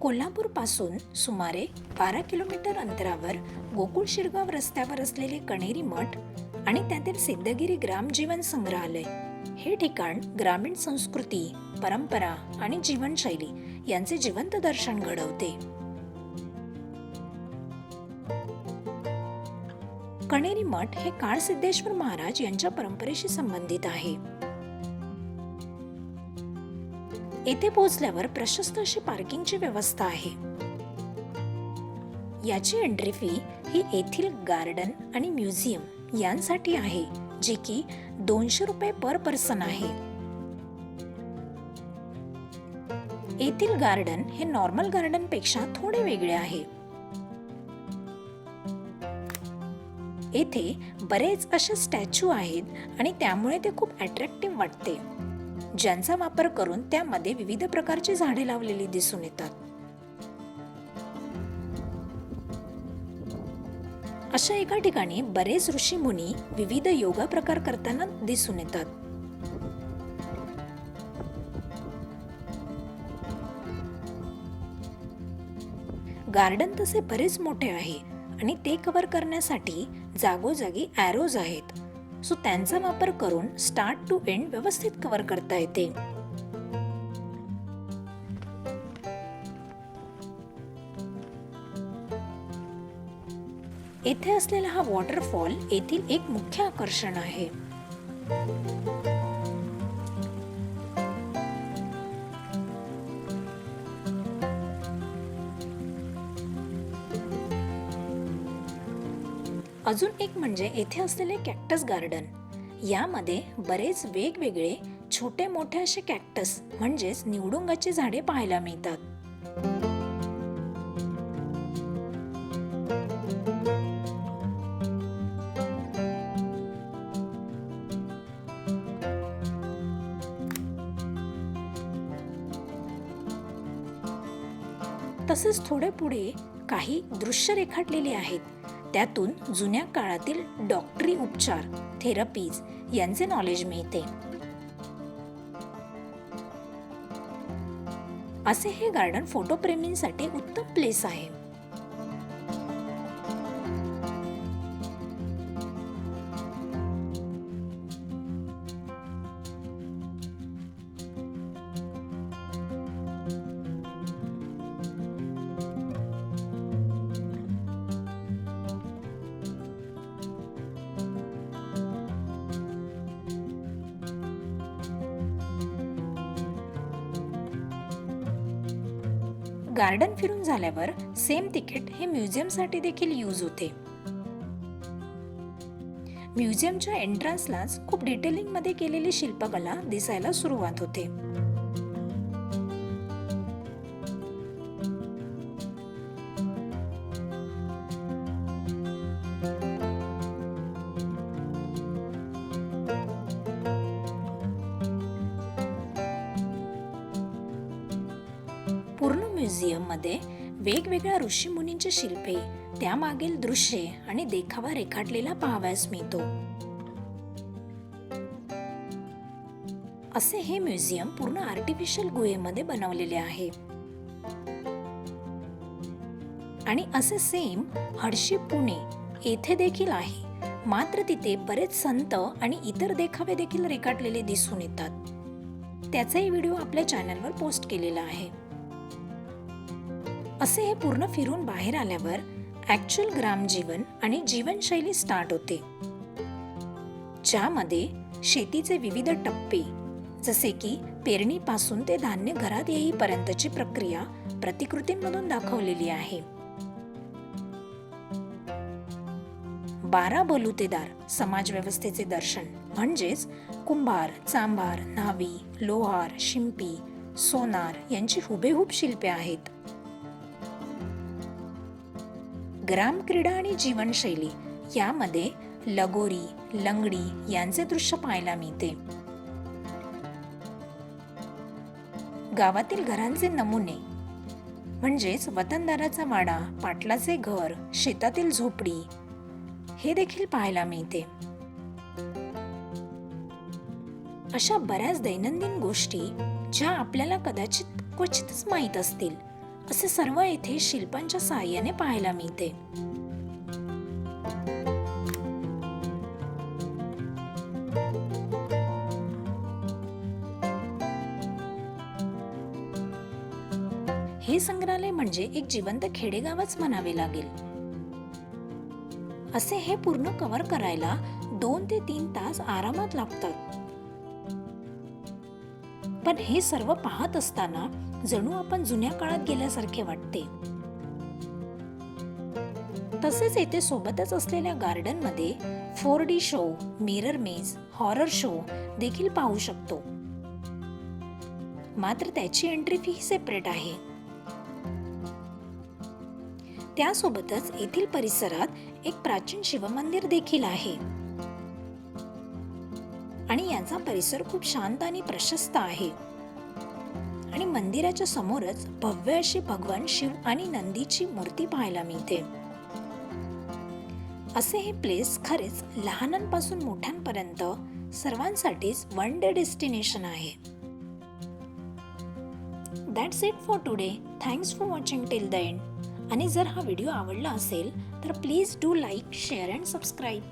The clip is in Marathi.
कोल्हापूरपासून सुमारे बारा किलोमीटर अंतरावर गोकुळ शिरगाव रस्त्यावर असलेले कणेरी मठ आणि त्यातील सिद्धगिरी ग्रामजीवन संग्रहालय. हे ठिकाण ग्रामीण संस्कृती परंपरा आणि जीवनशैली यांचे जिवंत दर्शन घडवते. कणेरी मठ हे काळ सिद्धेश्वर महाराज यांच्या परंपरेशी संबंधित आहे. येथे पोहोचल्यावर प्रशस्त अशी पार्किंगची व्यवस्था आहे. याची एंट्री फी ही येथील गार्डन आणि म्युझियम यांसाठी आहे जे की दोनशे रुपये पर पर्सन आहे. येथील गार्डन हे नॉर्मल गार्डनपेक्षा थोडे वेगळे आहे. येथे बरेच असे स्टॅच्यू आहेत आणि त्यामुळे ते खूप अट्रॅक्टिव्ह वाटते. ज्यांचा वापर करून त्यामध्ये विविध प्रकारची झाडे लावलेली दिसून येतात. अशा एका ठिकाणी बरेच ऋषी मुनी विविध योगा प्रकार करताना दिसून येतात. गार्डन तसे बरेच मोठे आहे आणि ते कव्हर करण्यासाठी जागोजागी ॲरोज आहेत. सो त्यांचा वापर करून स्टार्ट टू एंड व्यवस्थित कव्हर करता येते. येथे असलेला हा वॉटरफॉल येथील एक मुख्य आकर्षण आहे. अजून एक म्हणजे येथे असलेले कॅक्टस गार्डन यामध्ये बरेच वेगवेगळे छोटे मोठे असे कॅक्टस म्हणजेच निवडुंगाची झाडे पाहायला मिळतात. तसेच थोडे पुढे काही दृश्य रेखाटलेली आहेत. त्यातून जुन्या काळातील डॉक्टरी उपचार थेरपीज यांचे नॉलेज मिळते. असे हे गार्डन फोटोप्रेमींसाठी उत्तम प्लेस आहे. गार्डन फिरून झाल्यावर सेम तिकीट हे म्युझियमसाठी देखील यूज होते. म्युझियमच्या एंट्रन्सलाच खूप डिटेलिंगमध्ये केलेली शिल्पकला दिसायला सुरुवात होते. म्युझियममध्ये म्युझियममध्ये वेगवेगळ्या ऋषीमुनींची शिल्पे त्यामागील दृश्ये आणि देखावा रेखाटलेला पाहावयास मिळतो. असे हे म्युझियम पूर्ण आर्टिफिशियल गुहेमध्ये बनवलेले आहे. आणि असे सेम हडशी पुणे येथे देखील आहे. मात्र तिथे बरेच संत आणि इतर देखावे देखील रेखाटलेले दिसून येतात. त्याचाही व्हिडिओ आपल्या चॅनलवर पोस्ट केलेला आहे. असे हे पूर्ण फिरून बाहेर आल्यावर ऍक्च्युअल ग्रामजीवन आणि जीवनशैली स्टार्ट होते. ज्यामध्ये शेतीचे विविध टप्पे जसे की पेरणीपासून ते धान्य घरात येईपर्यंतची प्रक्रिया प्रतिकृतींमधून दाखवलेली आहे. बारा बलुतेदार समाज व्यवस्थेचे दर्शन म्हणजेच कुंभार चांभार न्हावी लोहार शिंपी सोनार यांची हुबेहूब शिल्पे आहेत. ग्राम क्रीडा आणि जीवनशैली यामध्ये लगोरी लंगडी यांचे दृश्य पाहायला मिळते. गावातील घरांचे नमुने म्हणजेच वतनदाराचा वाडा पाटलाचे घर शेतातील झोपडी हे देखील पाहायला मिळते. अशा बऱ्याच दैनंदिन गोष्टी ज्या आपल्याला कदाचित क्वचितच माहीत असतील. असे सर्व येथे शिल्पांच्या सहाय्याने पाहायला मिळते. हे संग्रहालय म्हणजे एक जिवंत खेडेगावच म्हणावे लागेल. असे हे पूर्ण कव्हर करायला दोन ते तीन तास आरामात लागतात. पण हे सर्व पाहत असताना जणू आपण जुन्या काळात गेल्यासारखे वाटते. तसेच येथे सोबतच असलेल्या गार्डनमध्ये four D show mirror maze horror show देखील पाहू शकतो. मात्र त्याची एंट्री फी सेपरेट आहे. त्यासोबतच येथील परिसरात एक प्राचीन शिवमंदिर देखील आहे. आणि याचा परिसर खूप शांत आणि प्रशस्त आहे. आणि मंदिराच्या समोरच भव्य अशी भगवान शिव आणि नंदीची मूर्ती पाहायला मिळते. असे हे प्लेस खरेच लहानांपासून मोठ्यांपर्यंत सर्वांसाठीच वन डे डेस्टिनेशन आहे. That's it for today thanks for watching till the end आणि जर हा व्हिडिओ आवडला असेल तर please do like share and subscribe